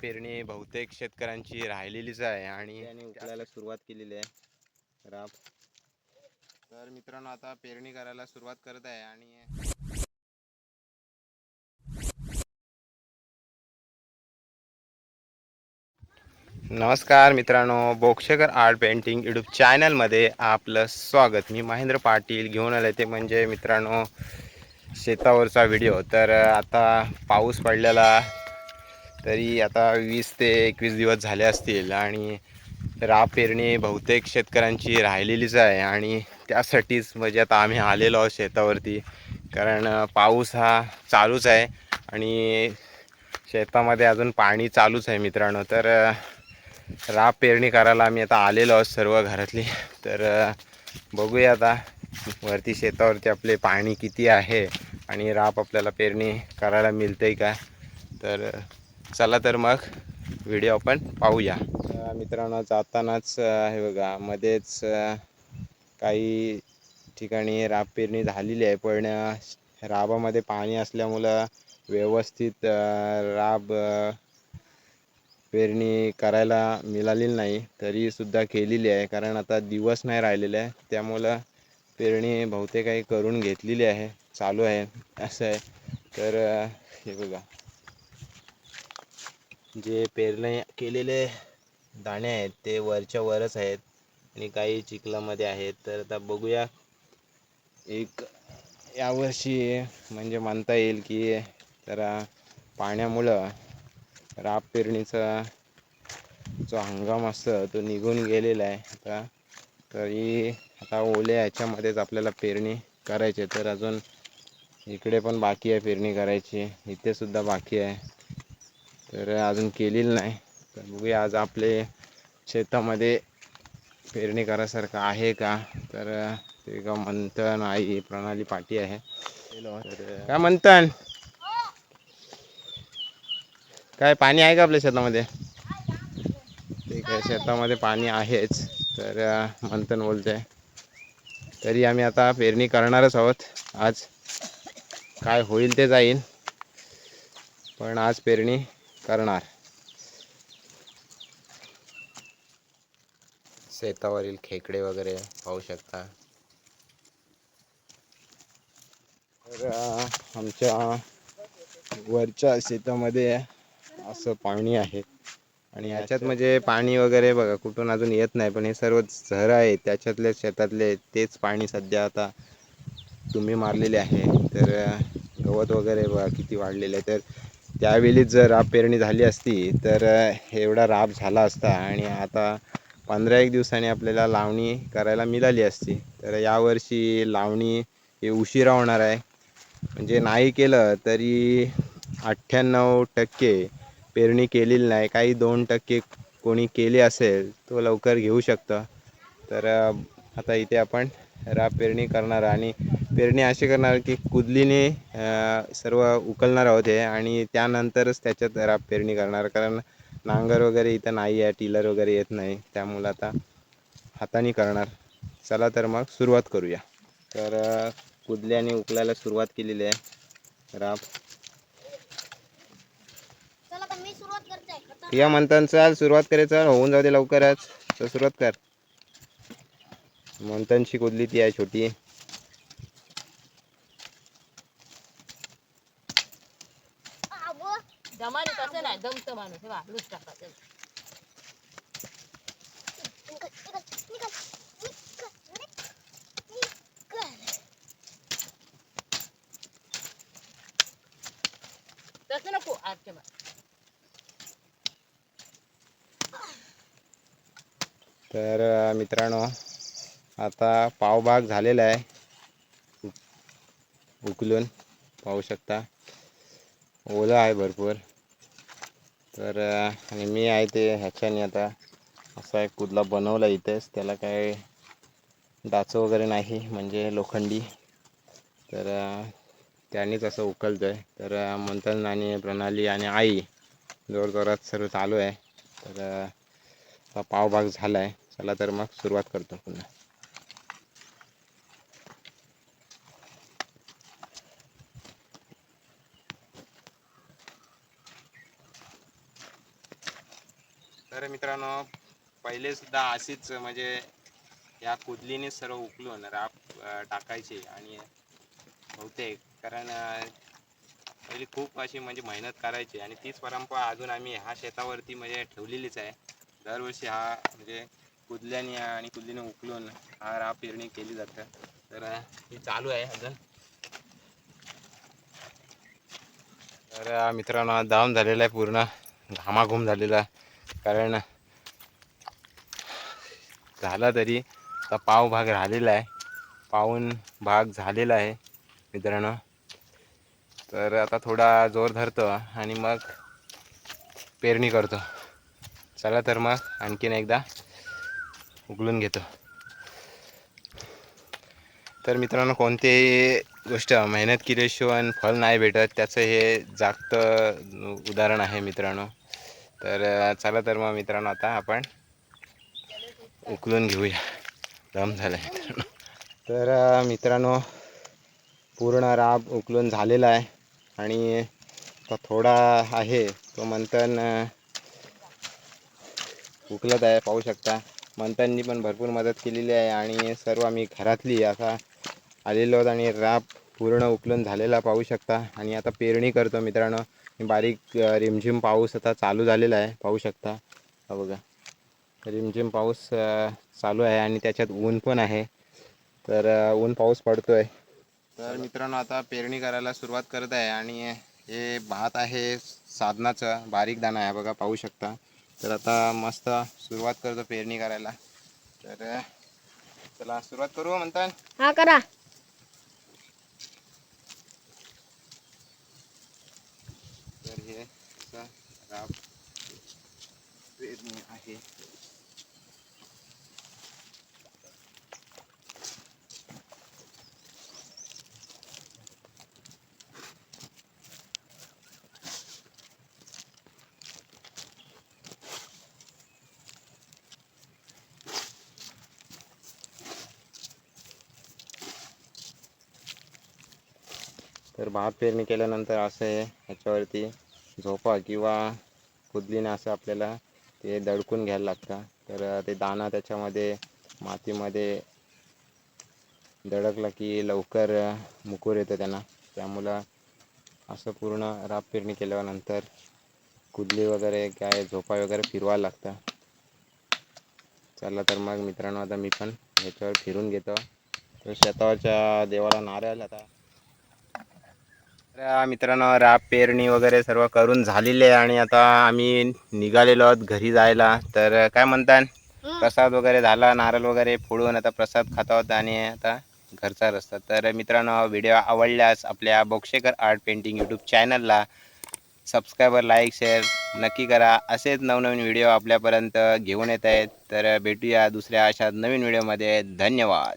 पेरणी बहुतेक शेतकऱ्यांची राहिलेलीच आहे आणि उकळायला सुरुवात केलेली आहे. राब तर मित्रांनो आता पेरणी करायला सुरुवात करत आहे आणि नमस्कार मित्रांनो बोक्षकर आर्ट पेंटिंग यूट्यूब चॅनलमध्ये आपलं स्वागत. मी महेंद्र पाटील घेऊन आले ते म्हणजे मित्रांनो शेतावरचा व्हिडिओ. तर आता पाऊस पडलेला तरी आता वीस ते एकवीस दिवस झाले असतील आणि राब पेरणी बहुतेक शेतकऱ्यांची राहिलेलीच आहे आणि त्यासाठीच म्हणजे आता आम्ही आलेलो आहोत शेतावरती. कारण पाऊस हा चालूच आहे आणि शेतामध्ये अजून पाणी चालूच आहे मित्रांनो. तर राप राब पेरणी करायला आम्ही आता आलेलो आहोत सर्व घरातली. तर बघूया आता वरती शेतावरती आपले पाणी किती आहे आणि राब आपल्याला पेरणी करायला मिळते का? तर चला तर मग व्हिडिओ आपण पाहूया. मित्रांनो जातानाच हे बघा मध्येच काही ठिकाणी राब पेरणी झालेली आहे पण राबामध्ये पाणी असल्यामुळं व्यवस्थित राब पेरणी करायला मिळालेली नाही तरीसुद्धा केलेली आहे कारण आता दिवस नाही राहिलेले आहे त्यामुळं पेरणी बहुतेक काही करून घेतलेली आहे चालू आहे असं आहे. तर हे बघा. जे पेरणे केलेले दाणे आहेत ते वरच्या वरच आहेत आणि काही चिखलामध्ये आहेत. तर आता बघूया एक यावर्षी म्हणजे म्हणता येईल की जरा पाण्यामुळं राब पेरणीचा जो हंगाम असतो तो निघून गेलेला आहे. आता तरी आता ओल्या ह्याच्यामध्येच आपल्याला पेरणी करायची आहे. तर अजून इकडे पण बाकी आहे पेरणी करायची. इथे सुद्धा बाकी आहे. तर अजून केलेली नाही. तर बघूया आज आपले शेतामध्ये पेरणी करायसारखं आहे का? तर ते का मंथन आई प्रणाली पाटी आहे. काय मंथन? काय पाणी आहे का आपल्या शेतामध्ये? ते काय शेतामध्ये पाणी आहेच. तर मंथन बोलते तरी आम्ही आता पेरणी करणारच आहोत. आज काय होईल ते जाईल पण आज पेरणी करणार. शेतावरील खेकडे वगैरे पाहू शकता. तर आमच्या वरच्या शेतामध्ये असं पाणी आहे. आणि ह्याच्यात म्हणजे पाणी वगैरे बघा कुठून अजून येत नाही पण हे सर्व झरं आहे. त्याच्यातले शेतातले तेच पाणी सध्या आता तुम्ही मारलेले आहे. तर गवत वगैरे बघा किती वाढलेलं आहे. तर त्यावेळीच जर राब पेरणी झाली असती तर एवढा राब झाला असता आणि आता पंधरा एक दिवसांनी आपल्याला लावणी करायला मिळाली असती तर यावर्षी लावणी हे उशिरा होणार आहे. म्हणजे नाही केलं तरी अठ्ठ्याण्णव टक्के पेरणी केलेली नाही. काही दोन टक्के कोणी केले असेल तो लवकर घेऊ शकतं. तर आता इथे आपण राब पेरणी करणार आणि पेरणी अशी करणार की कुदलीने सर्व उकलणार आहोत हे आणि त्यानंतरच त्याच्यात राब पेरणी करणार. कारण नांगर वगैरे इथं नाही आहे टिलर वगैरे येत नाही. त्यामुळं आता हाताने करणार. चला तर मग सुरुवात करूया. तर कुदल्याने उकलायला सुरुवात केलेली आहे. राब चला आता मी सुरुवात करते. आहे. आता ठीक आहे म्हणतात चल. सुरुवात करायचं होऊन जाऊ दे लवकरच. तर सुरुवात कर. मंथनची कुदली ती आहे छोटी. दमाने तसं नाही दमत माणूस. हे बा लूज टाकायचं तसं नको आजच्या बा तर मित्रांनो आता पावभाग झालेला आहे. उकलून पाहू शकता. ओलं आहे भरपूर. तर आणि मी आहे ते ह्याच्याने आता असा एक कुदला बनवला इथेच. त्याला काय डाचं वगैरे नाही म्हणजे लोखंडी. तर त्यानेच त्यांनीच असं उकलतं आहे तर मंथन आणि प्रणाली आणि आई जोरजोरात सर्व चालू आहे. तर पावभाग झाला आहे चला तर मग सुरुवात करतो पुन्हा. मित्रांनो पहिले सुद्धा अशीच म्हणजे या कुदलीने सर्व उकलून राप टाकायचे आणि बहुतेक कारण पहिली खूप अशी म्हणजे मेहनत करायची आणि तीच परंपरा अजून आम्ही ह्या शेतावरती म्हणजे ठेवलेलीच आहे. दरवर्षी हा म्हणजे कुदल्याने आणि कुदलीने उकलून हा राप पेरणी केली जाते. तर हे चालू आहे अजून. तर मित्रांनो दाम झालेला आहे पूर्ण. घामाघूम झालेला आहे. कारण झाला तरी आता पाव भाग राहिलेला आहे. पाऊन भाग झालेला आहे मित्रांनो. तर आता थोडा जोर धरतो आणि मग पेरणी करतो. चला तर मग आणखीन एकदा उकलून घेतो. तर मित्रांनो कोणतीही गोष्ट मेहनत केल्याशिवाय फळ नाही भेटत त्याचं हे जागतं उदाहरण आहे मित्रांनो. तर चला तर मग मित्रांनो आता आपण उकलून घेऊया. दम झाला आहे मित्रांनो. तर मित्रांनो पूर्ण राब उकलून झालेला आहे आणि तो थोडा आहे तो मंथन उकलत आहे पाहू शकता. मंथननी पण भरपूर मदत केलेली आहे आणि सर्व आम्ही घरातली असा आलेलो आहोत आणि राब पूर्ण उकलून झालेला पाहू शकता. आणि आता पेरणी करतो मित्रांनो. बारीक रिमझिम पाऊस आता चालू झालेला आहे. पाहू शकता. हा बघा. रिमझिम पाऊस चालू आहे आणि त्याच्यात ऊन पण आहे. तर ऊन पाऊस पडतोय. तर मित्रांनो आता पेरणी करायला सुरुवात करत आहे आणि हे भात आहे साधनाचं. बारीक दाणा आहे बघा पाहू शकता. तर आता मस्त सुरुवात करतो पेरणी करायला. तर चला सुरुवात करू म्हणता हा करा तर हे असं राब पेरणी आहे तर भात पेरणी केल्यानंतर असं आहे ह्याच्यावरती झोपा किंवा कुदलीने असं आपल्याला ते दडकून घ्यायला लागतं. तर ते दाणा त्याच्यामध्ये मातीमध्ये दडकला की लवकर मुकूर येतं त्यांना. त्यामुळं असं पूर्ण राब पेरणी केल्यानंतर कुदली वगैरे काय झोपा वगैरे फिरवायला लागतं. चला तर मग मित्रांनो आता मी पण ह्याच्यावर फिरून घेतो. तर शेतावरच्या देवाला नारळ आता मित्रांनो राब पेरणी वगैरे सर्व करून झालेली आहे आणि आता आम्ही निघालेलो आहोत घरी जायला. तर काय म्हणतात. प्रसाद वगैरे झाला नारळ वगैरे फोडून आता प्रसाद खात आहोत आणि आता घरचा रस्ता. तर मित्रांनो व्हिडिओ आवडल्यास आपल्या बोक्षेकर आर्ट पेंटिंग यूट्यूब चॅनलला सबस्क्रायबर लाईक शेअर नक्की करा. असेच नवनवीन व्हिडिओ आपल्यापर्यंत घेऊन येत आहेत. तर भेटूया दुसऱ्या अशा नवीन व्हिडिओमध्ये. धन्यवाद.